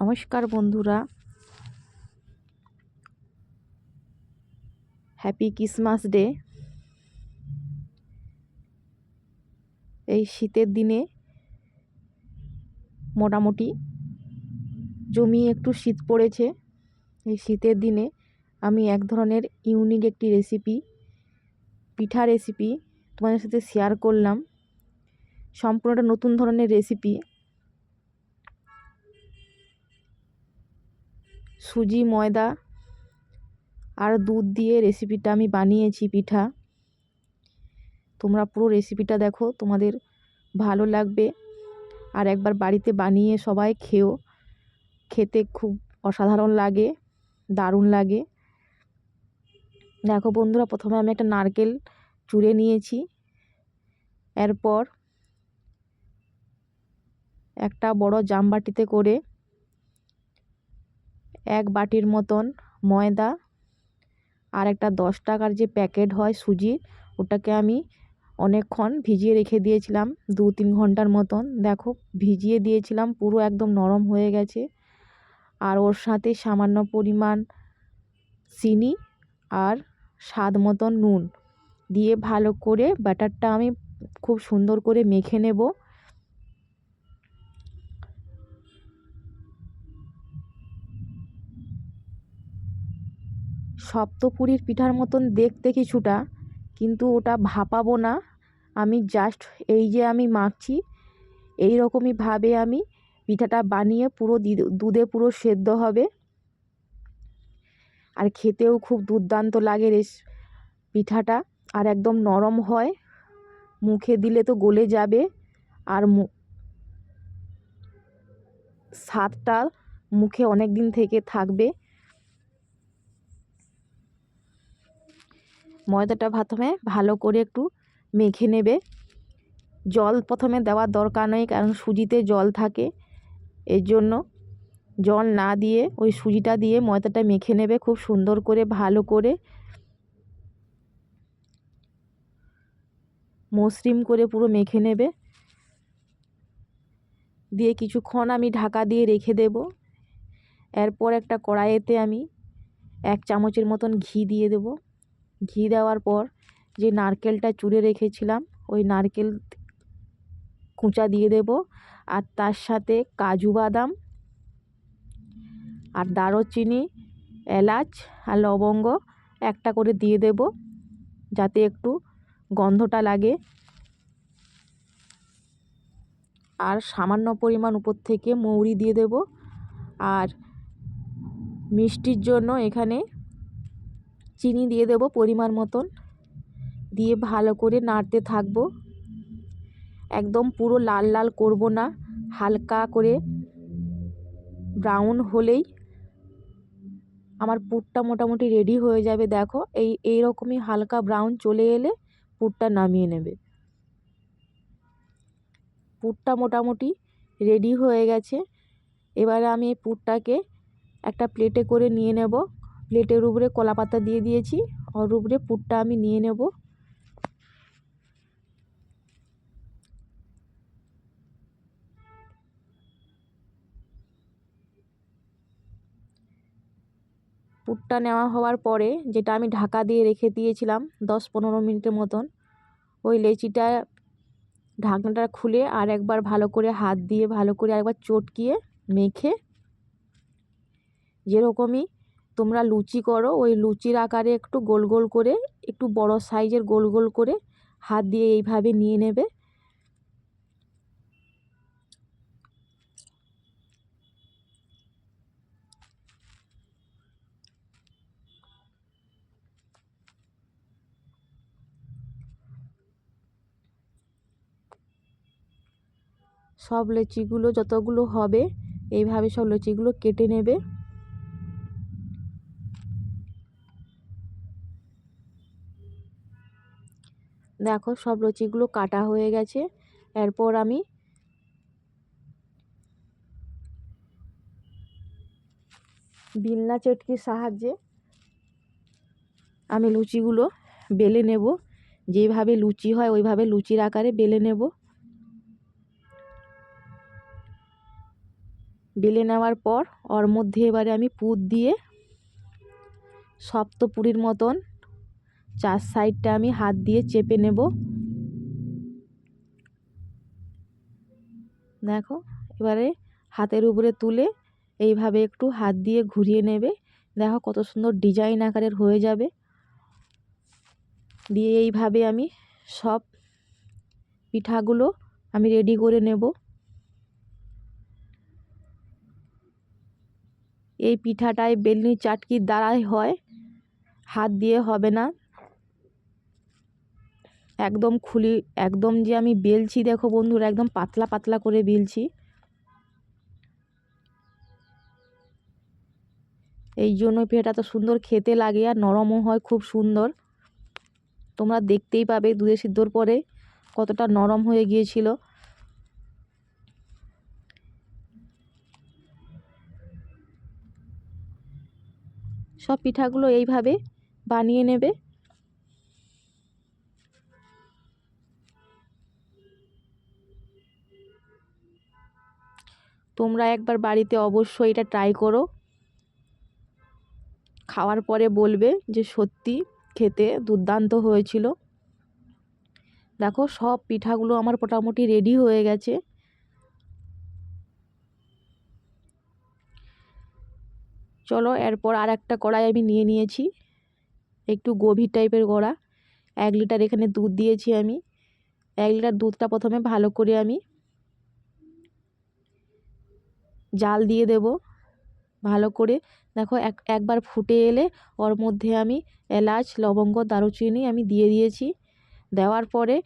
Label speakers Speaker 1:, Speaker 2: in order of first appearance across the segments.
Speaker 1: নমস্কার বন্ধুরা। Happy Christmas day এই শীতের দিনে মোটামুটি জমি একটু শীত পড়েছে। এই শীতের দিনে আমি এক ধরনের ইউনিক একটি রেসিপি পিঠা রেসিপি তোমাদের সাথে শেয়ার করলাম। সম্পূর্ণটা নতুন ধরনের রেসিপি সুজি, ময়দা আর দুধ দিয়ে রেসিপিটা আমি বানিয়েছি পিঠা। তোমরা পুরো রেসিপিটা দেখো, তোমাদের ভালো লাগবে। আর একবার বাড়িতে বানিয়ে সবাই খেও। খেতে খুব অসাধারণ লাগে, দারুণ লাগে। দেখো বন্ধুরা, প্রথমে আমি একটা নারকেল চুড়ে নিয়েছি। এরপর একটা বড় জামবাটিতে করে এক বাটির মতন ময়দা আর একটা দশ টাকার যে প্যাকেট হয় সুজির ওটাকে আমি অনেকক্ষণ ভিজিয়ে রেখে দিয়েছিলাম দু তিন ঘণ্টার মতন। দেখো, ভিজিয়ে দিয়েছিলাম, পুরো একদম নরম হয়ে গেছে। আর ওর সাথে সামান্য পরিমাণ চিনি আর স্বাদ মতন নুন দিয়ে ভালো করে ব্যাটারটা আমি খুব সুন্দর করে মেখে নেব। সপ্তপুরীর পিঠার মতন দেখতে কিছুটা, কিন্তু ওটা ভাপাবো না। আমি জাস্ট এই যে আমি মাখছি এই রকমইভাবে আমি পিঠাটা বানিয়ে পুরো দুধে পুরো সেদ্ধ হবে। আর খেতেও খুব দুর্দান্ত লাগে রেস পিঠাটা। আর একদম নরম হয়, মুখে দিলে তো গলে যাবে। আর স্বাদটা মুখে অনেক দিন থেকে থাকবে। ময়দাটা প্রথমে ভালো করে একটু মেখে নেবে। জল প্রথমে দেওয়ার দরকার নেই, কারণ সুজিতে জল থাকে। এর জন্য জল না দিয়ে, ওই সুজিটা দিয়ে ময়দাটা মেখে নেবে খুব সুন্দর করে, ভালো করে। মসৃণ করে পুরো মেখে নেবে। দিয়ে কিছুক্ষণ আমি ঢাকা দিয়ে রেখে দেব। এরপর একটা কড়াইতে আমি এক চামচের মতন ঘি দিয়ে দেবো। ঘি দেওয়ার পর যে নারকেলটা চুড়ে রেখেছিলাম, ওই নারকেল কুঁচা দিয়ে দেব। আর তার সাথে কাজু বাদাম আর দারুচিনি, এলাচ আর লবঙ্গ একটা করে দিয়ে দেব, যাতে একটু গন্ধটা লাগে। আর সামান্য পরিমাণ উপর থেকে মৌরি দিয়ে দেব। আর মিষ্টির জন্য এখানে চিনি দিয়ে দেব পরিমাণ মতন। দিয়ে ভালো করে নাড়তে থাকব। একদম পুরো লাল লাল করব না, হালকা করে। ব্রাউন হলেই আমার পুরটা মোটামুটি রেডি হয়ে যাবে, দেখো। এই এইরকমই হালকা ব্রাউন চলে এলে পুরটা নামিয়ে নেবে। পুরটা মোটামুটি রেডি হয়ে গেছে। এবারে আমি এই পুরটাকে একটা প্লেটে করে নিয়ে নেব। প্লেটের উপরে কলা পাতা দিয়ে দিয়েছি। ওর উপরে পুরটা আমি নিয়ে নেব। পুরটা নেওয়া হওয়ার পরে যেটা আমি ঢাকা দিয়ে রেখে দিয়েছিলাম দশ পনেরো মিনিটের মতন, ওই লেচিটা ঢাকনাটা খুলে আর একবার ভালো করে হাত দিয়ে, ভালো করে একবার চটকিয়ে মেখে যেরকমই তোমরা লুচি করো, ওই লুচির আকারে একটু গোল গোল করে, একটু বড় সাইজের গোল গোল করে হাত দিয়ে এইভাবে নিয়ে নেবে। সব লুচিগুলো যতগুলো হবে, এইভাবে সব লুচিগুলো কেটে নেবে। দেখো সব লুচিগুলো কাটা হয়ে গেছে। এরপর আমি বিলনা চটকির সাহায্যে আমি লুচিগুলো বেলে নেব। যেভাবে লুচি হয় ওইভাবে লুচির আকারে বেলে নেব। বেলে নেওয়ার পর ওর মধ্যে এবারে আমি পুর দিয়ে সপ্তপুরীর মতন চার সাইডটা আমি হাত দিয়ে চেপে নেব। দেখো, এবারে হাতের উপরে তুলে এইভাবে একটু হাত দিয়ে ঘুরিয়ে নেবে। দেখো কত সুন্দর ডিজাইন আকারের হয়ে যাবে। দিয়ে এইভাবে আমি সব পিঠাগুলো আমি রেডি করে নেব। এই পিঠাটায় বেলনি চাটকির দ্বারাই হয়, হাত দিয়ে হবে না। একদম খুলি, একদম যে আমি বেলছি, দেখো বন্ধুরা, একদম পাতলা পাতলা করে বেলছি। এই জন্য পিঠাটা তো সুন্দর খেতে লাগে আর নরমও হয়, খুব সুন্দর। তোমরা দেখতেই পাবে দুধে সিদ্ধর পরে কতটা নরম হয়ে গিয়েছিল। সব পিঠাগুলো এইভাবে বানিয়ে নেবে। তোমরা একবার বাড়িতে অবশ্যই এটা ট্রাই করো। খাওয়ার পরে বলবে যে সত্যি খেতে দুর্দান্ত হয়েছিল। দেখো সব পিঠাগুলো আমার মোটামুটি রেডি হয়ে গেছে। চলো এরপর আর একটা কড়াই আমি নিয়ে নিয়েছি। একটু গভীর টাইপের কড়া। এক লিটার এখানে দুধ দিয়েছি আমি। এক লিটার দুধটা প্রথমে ভালো করে আমি জাল দিয়ে দেব ভালো করে। দেখো, এক, একবার ফুটে এলে ওর মধ্যে আমি এলাচ, লবঙ্গ, দারুচিনি আমি দিয়ে দিয়েছি। দেওয়ার পরে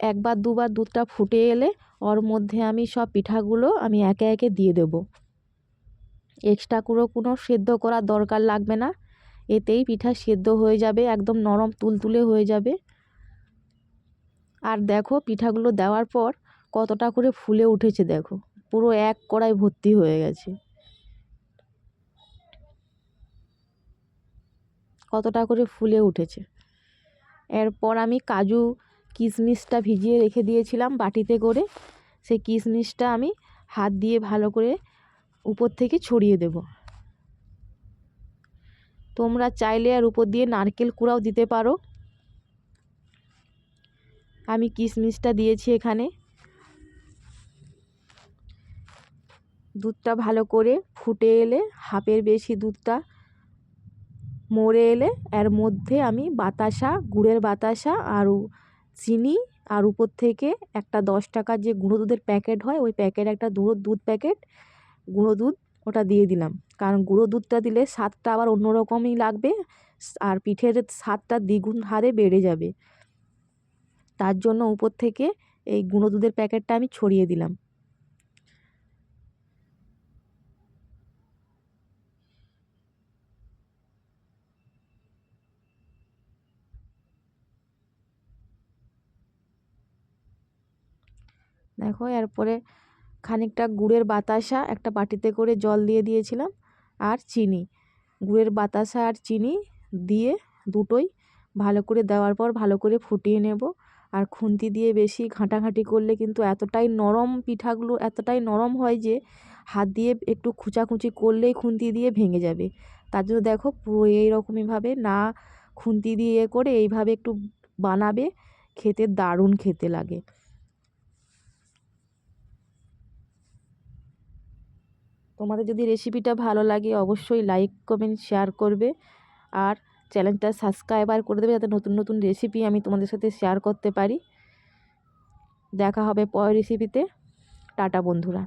Speaker 1: একবার, দুবার দুধটা ফুটে এলে ওর মধ্যে আমি সব পিঠাগুলো আমি একে একে দিয়ে দেব। এক্সট্রা করে কোনো সেদ্ধ করার দরকার লাগবে না। এতেই পিঠা সেদ্ধ হয়ে যাবে, একদম নরম তুলতুলে হয়ে যাবে। আর দেখো, পিঠাগুলো দেওয়ার পর কতটা করে ফুলে উঠেছে, দেখো। পুরো এক কড়াই ভর্তি হয়ে গেছে। কতটা করে ফুলে উঠেছে। এরপর আমি কাজু কিশমিশটা ভিজিয়ে রেখে দিয়েছিলাম বাটিতে করে। সেই কিশমিশটা আমি হাত দিয়ে ভালো করে উপর থেকে ছড়িয়ে দেব। তোমরা চাইলে আর উপর দিয়ে নারকেল কুড়াও দিতে পারো। আমি কিশমিশটা দিয়েছি এখানে। দুধটা ভালো করে ফুটে এলে, হাফের বেশি দুধটা মরে এলে, এর মধ্যে আমি বাতাসা, গুড়ের বাতাসা আর চিনি আর উপর থেকে একটা দশ টাকার যে গুঁড়ো দুধের প্যাকেট হয়, ওই প্যাকেট একটা গুঁড়ো দুধ প্যাকেট, গুঁড়ো দুধ ওটা দিয়ে দিলাম। কারণ গুঁড়ো দুধটা দিলে স্বাদটা আবার অন্য রকমই লাগবে আর পিঠের স্বাদটা দ্বিগুণ হারে বেড়ে যাবে। তার জন্য উপর থেকে এই গুঁড়ো দুধের প্যাকেটটা আমি ছড়িয়ে দিলাম। দেখো, এরপরে খানিকটা গুড়ের বাতাসা একটা বাটিতে করে জল দিয়ে দিয়েছিলাম আর চিনি। গুড়ের বাতাসা আর চিনি দিয়ে দুটোই ভালো করে দেওয়ার পর ভালো করে ফুটিয়ে নেব। আর খুন্তি দিয়ে বেশি ঘাঁটাঘাঁটি করলে কিন্তু এতটাই নরম পিঠাগুলো, এতটাই নরম হয় যে হাত দিয়ে একটু খুচাখুচি করলেই খুন্তি দিয়ে ভেঙে যাবে। তার জন্য দেখো পুরো এইরকমইভাবে না খুন্তি দিয়ে করে এইভাবে একটু বানাবে, খেতে দারুণ খেতে লাগে। তোমাদের যদি রেসিপিটা ভালো লাগে, অবশ্যই লাইক কমেন্ট শেয়ার করবে। আর চ্যানেলটা সাবস্ক্রাইবার করে দেবে যাতে নতুন নতুন রেসিপি আমি তোমাদের সাথে শেয়ার করতে পারি। দেখা হবে পরের রেসিপিতে টাটা, বন্ধুরা।